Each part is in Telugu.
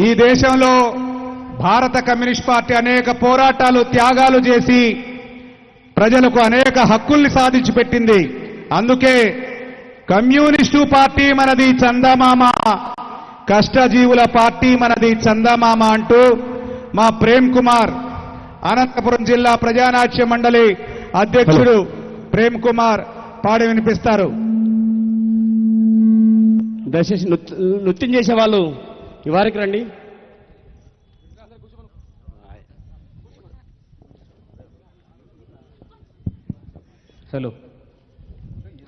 ఈ దేశంలో భారత కమ్యూనిస్ట్ పార్టీ అనేక పోరాటాలు త్యాగాలు చేసి ప్రజలకు అనేక హక్కుల్ని సాధించి పెట్టింది. అందుకే కమ్యూనిస్టు పార్టీ మనది చందమామ కష్టజీవుల పార్టీ మనది చందమామ అంటూ మా ప్రేమ్ కుమార్ అనంతపురం జిల్లా ప్రజానాట్య మండలి అధ్యక్షుడు ప్రేమ్ కుమార్ పాడి వినిపిస్తారు. దయచేసి నృత్య- నృత్యం చేసే వాళ్ళు ఇవారికి వారికి రండి. హలో.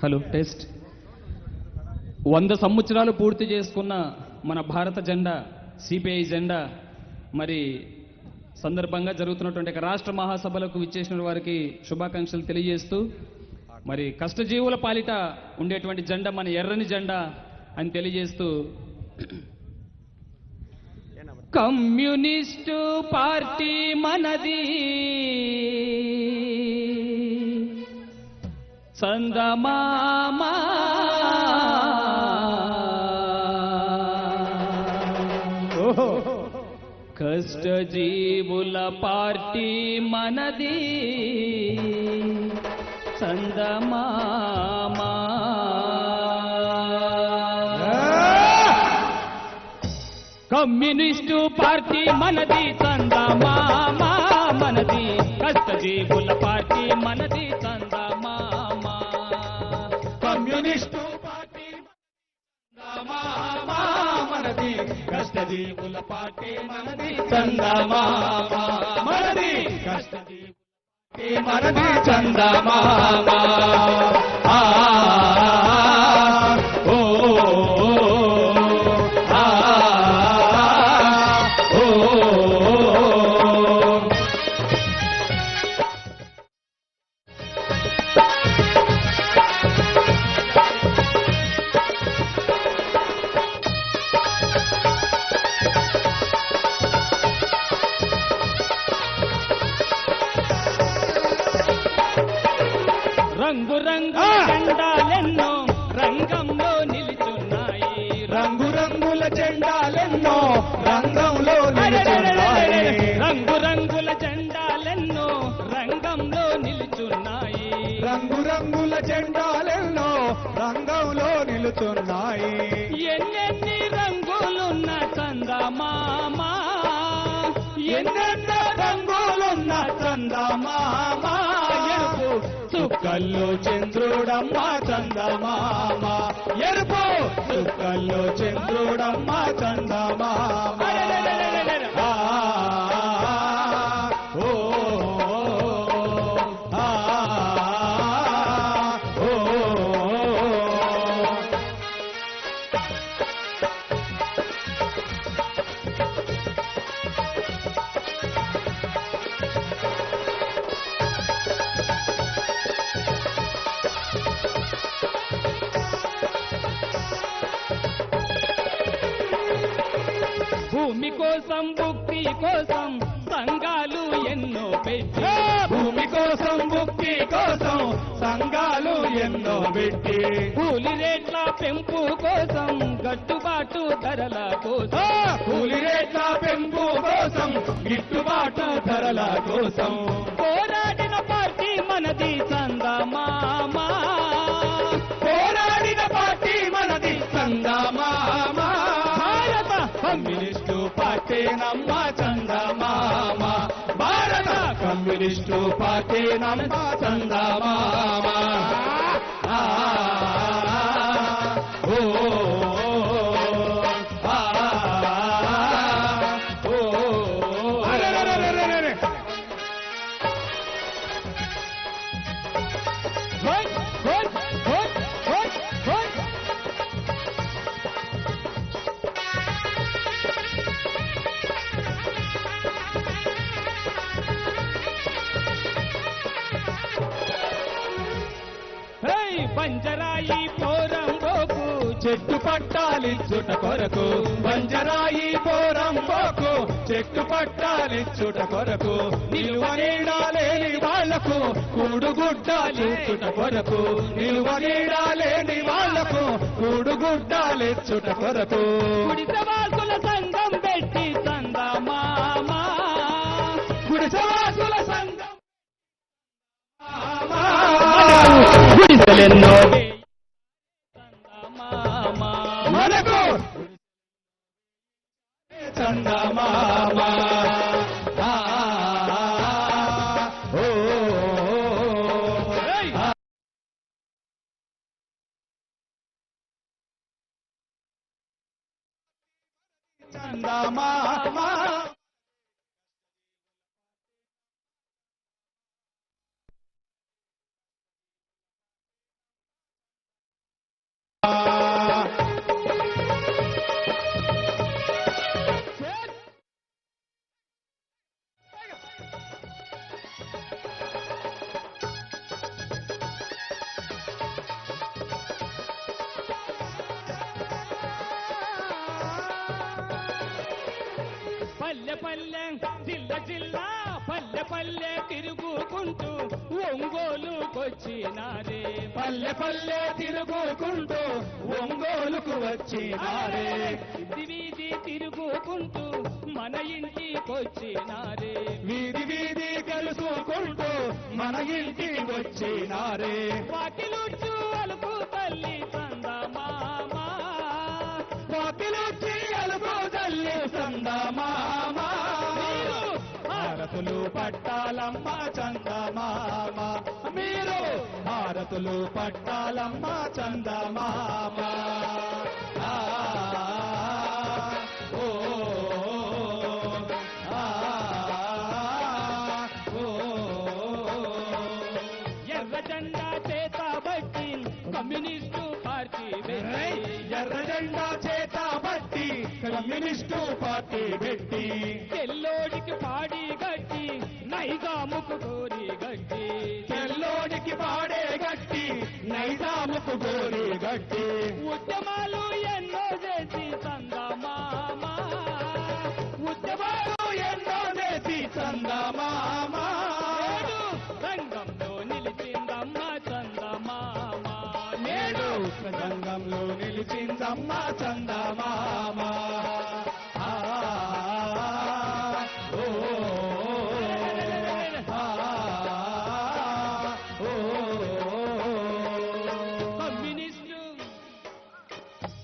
Hello test. వంద సంవత్సరాలు పూర్తి చేసుకున్న మన భారత జెండా సిపిఐ జెండా మరి సందర్భంగా జరుగుతున్నటువంటి రాష్ట్ర మహాసభలకు విచ్చేసిన వారికి శుభాకాంక్షలు తెలియజేస్తూ మరి కష్టజీవుల పాలిట ఉండేటువంటి జెండా మన ఎర్రని జెండా అని తెలియజేస్తూ కమ్యూనిస్టు పార్టీ మనది. చందమామా కష్టజీవుల పార్టీ మనది. చందమామా కమ్యూనిస్టు పార్టీ మనది చందమామా మనది కష్టజీవుల పార్టీ మనది చందమామా కమ్యూనిస్టు పార్టీ చందమామ మనది కష్టజీవుల పార్టీ మనది చందమామ మనది కష్టజీవుల పార్టీ మనది చందమామ రంగు రంగు జెండాలెన్నో రంగంలో నిలుచున్నాయి. రంగు రంగుల జెండాలెన్నో రంగంలో నిలుచున్నాయి. రంగు రంగుల జెండాలెన్నో రంగంలో నిలుచున్నాయి. రంగు రంగుల జెండాలెన్నో రంగంలో నిలుచున్నాయి. చుక్కల్లో చంద్రుడమ్మ చందమామ. ఎరుపు చుక్కల్లో చంద్రుడమ్మ చందమామ. భూమి కోసం భుక్తి కోసం సంఘాలు ఎన్నో పెట్టి. భూమి కోసం ముక్తి కోసం సంఘాలు ఎన్నో పెట్టి. కూలి రేట్ల పెంపు కోసం గట్టుబాటు ధరల కోసం. కూలి రేట్ల పెంపు కోసం గిట్టుబాటు ధరల కోసం. పోరాడిన పార్టీ మనది చందమామ పోరాడిన పార్టీ మనది చందమామ భారత కమ్యూనిస్టు పార్టీ నమ్మ చందమామ. భారత కమ్యూనిస్టు పార్టీ నమ్మ చందమామ. చెట్టు పట్టాలిచ్చుట కొరకు. బంజరాయి పోరం పోకు. చెట్టు పట్టాలిచ్చుట కొరకు. నిలువ నీడాలేని వాళ్ళకు కూడుగుడ్డ చూచుట కొరకు. నిలువ నీడాలేని వాళ్ళకు కూడుగుడ్డాలిచ్చుట కొరకు. గుడిసెవాసుల సంఘం చందమామ పల్లె పల్లె జిల్ల జిల్లా పల్లె పల్లె తిరుగుకుంటూ ఒంగోలుకొచ్చినారే. పల్లె పల్లె తిరుగుకుంటూ ఒంగోలుకు వచ్చినారే. వీధి తిరుగుకుంటూ మన ఇంటికొచ్చినారే. వీధి వీధి కలుసుకుంటూ మన ఇంటికి వచ్చినారే పట్టాలమ్మ చందమామ మీరు భారతులు పట్టాలమ్మ చందమామ. ఎర్ర జెండా చేత బట్టి కమ్యూనిస్టు పార్టీ ఏయ్! వెర్రై ఎర్ర జెండా చేత బట్టి కమ్యూనిస్టు పార్టీ పెట్టి తెల్లోడికి పాడి నైజాముకు గోరి గట్టి ఉద్యమాలు ఎన్నో చేసి చందమా ఉద్యమాలు ఎన్నో చేసి చందమా నేడు నిలిచిందమ్మా నిలిచిందమ్మ చందమామ నేడు సంఘంలో నిలిచిందమ్మ చందమామ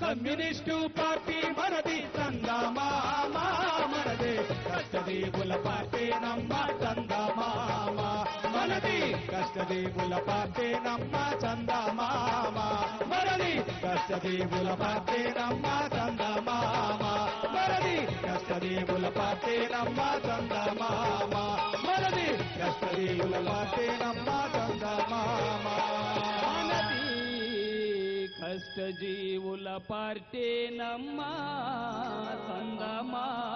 కమ్యూనిస్టు పార్టీ మనది చందమామ మనది. కష్టదేవుల పార్టీ నమ్మ చందమా మనది. కష్టదేవుల పార్టీ నమ్మ చందమా మనది. కష్టదేవుల పార్టీ నమ్మ చందమా మనది. కష్టదేవుల పార్టీ నమ్మ చందమా మనది. కష్టదేవుల పార్టీ నమ్మ కష్టజీవుల పార్టీనమ్మా సందమా.